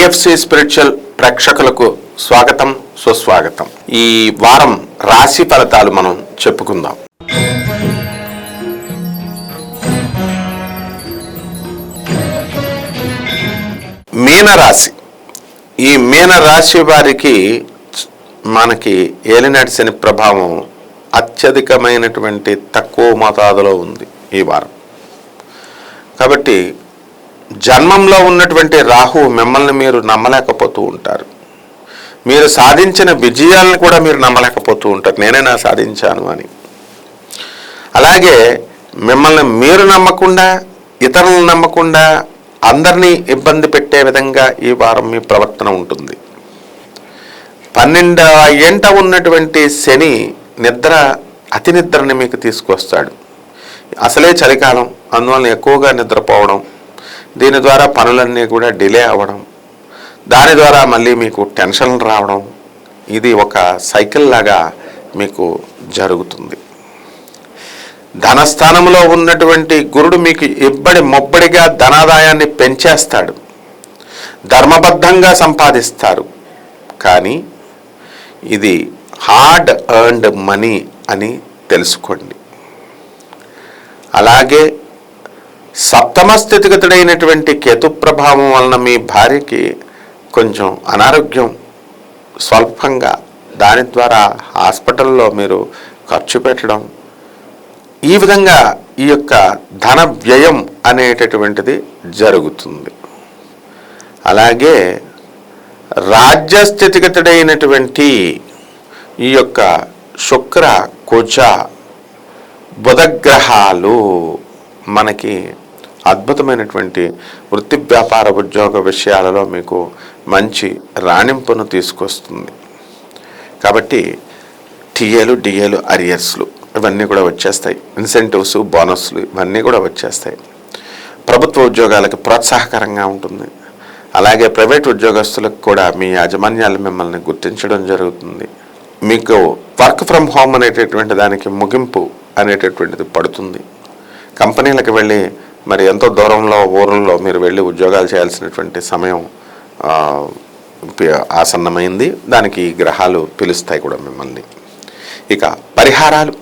AFC spiritual ప్రేక్షకులకు స్వాగతం సుస్వాగతం. ఈ వారం రాశి ఫలితాలు మనం చెప్పుకుందాం. మీనరాశి. ఈ మీన రాశి వారికి మనకి ఏలినాటి శని ప్రభావం అత్యధికమైనటువంటి తక్కువ మోతాదులో ఉంది ఈ వారం. కాబట్టి జన్మంలో ఉన్నటువంటి రాహు మిమ్మల్ని మీరు నమ్మలేకపోతూ ఉంటారు. మీరు సాధించిన విజయాలను కూడా మీరు నమ్మలేకపోతూ ఉంటారు. నేనే నా సాధించాను అని. అలాగే మిమ్మల్ని మీరు నమ్మకుండా ఇతరులను నమ్మకుండా అందరినీ ఇబ్బంది పెట్టే విధంగా ఈ వారం మీ ప్రవర్తన ఉంటుంది. పన్నెండవ ఎంట ఉన్నటువంటి శని నిద్ర అతి నిద్రని మీకు తీసుకొస్తాడు. అసలే చలికాలం అందువల్ల ఎక్కువగా నిద్రపోవడం దీని ద్వారా పనులన్నీ కూడా డిలే అవ్వడం దాని ద్వారా మళ్ళీ మీకు టెన్షన్లు రావడం ఇది ఒక సైకిల్ లాగా మీకు జరుగుతుంది. ధనస్థానంలో ఉన్నటువంటి గురుడు మీకు ఇబ్బడి మొబ్బడిగా ధనాదాయాన్ని పెంచేస్తాడు. ధర్మబద్ధంగా సంపాదిస్తారు. కానీ ఇది హార్డ్ ఎర్న్డ్ మనీ అని తెలుసుకోండి. అలాగే సప్తమ స్థితిగతుడైనటువంటి కేతు ప్రభావం వలన మీ భార్యకి కొంచెం అనారోగ్యం స్వల్పంగా దాని ద్వారా హాస్పిటల్లో మీరు ఖర్చు పెట్టడం ఈ విధంగా ఈ యొక్క ధన వ్యయం అనేటటువంటిది జరుగుతుంది. అలాగే రాజ్యస్థితిగతుడైనటువంటి ఈ యొక్క శుక్ర కుజ బుధగ్రహాలు మనకి అద్భుతమైనటువంటి వృత్తి వ్యాపార ఉద్యోగ విషయాలలో మీకు మంచి రాణింపును తీసుకొస్తుంది. కాబట్టి టీఏలు డిఏలు అరియర్స్లు ఇవన్నీ కూడా వచ్చేస్తాయి. ఇన్సెంటివ్స్ బోనస్లు ఇవన్నీ కూడా వచ్చేస్తాయి. ప్రభుత్వ ఉద్యోగాలకు ప్రోత్సాహకరంగా ఉంటుంది. అలాగే ప్రైవేట్ ఉద్యోగస్తులకు కూడా మీ యాజమాన్యాలు మిమ్మల్ని గుర్తించడం జరుగుతుంది. మీకు వర్క్ ఫ్రమ్ హోమ్ అనేటటువంటి దానికి ముగింపు అనేటటువంటిది పడుతుంది. కంపెనీలకు వెళ్ళి మరి ఎంతో దూరంలో ఊరుల్లో మీరు వెళ్ళి ఉద్యోగాలు చేయాల్సినటువంటి సమయం ఆసన్నమైంది. దానికి ఈ గ్రహాలు పిలుస్తాయి కూడా మిమ్మల్ని. ఇక పరిహారాలు.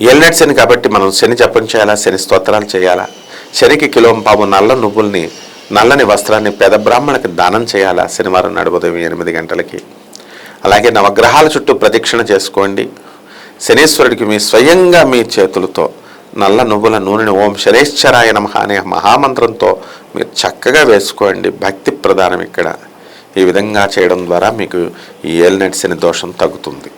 ఎల్నెట్ శని కాబట్టి మనం శని జపం చేయాలా? శని స్తోత్రాలు చేయాలా? శనికి కిలోం పాము నల్ల నువ్వుల్ని నల్లని వస్త్రాన్ని పెద బ్రాహ్మణకి దానం చేయాలా? శనివారం నాడు ఎనిమిది గంటలకి. అలాగే నవగ్రహాల చుట్టూ ప్రదక్షిణ చేసుకోండి. శనీశ్వరుడికి మీ స్వయంగా మీ చేతులతో నల్ల నువ్వుల నూనెని ఓం శరేశ్వరాయ నమ అనే మహామంత్రంతో మీరు చక్కగా వేసుకోండి. భక్తి ప్రధానం ఇక్కడ. ఈ విధంగా చేయడం ద్వారా మీకు ఈ ఏలినట్ దోషం తగ్గుతుంది.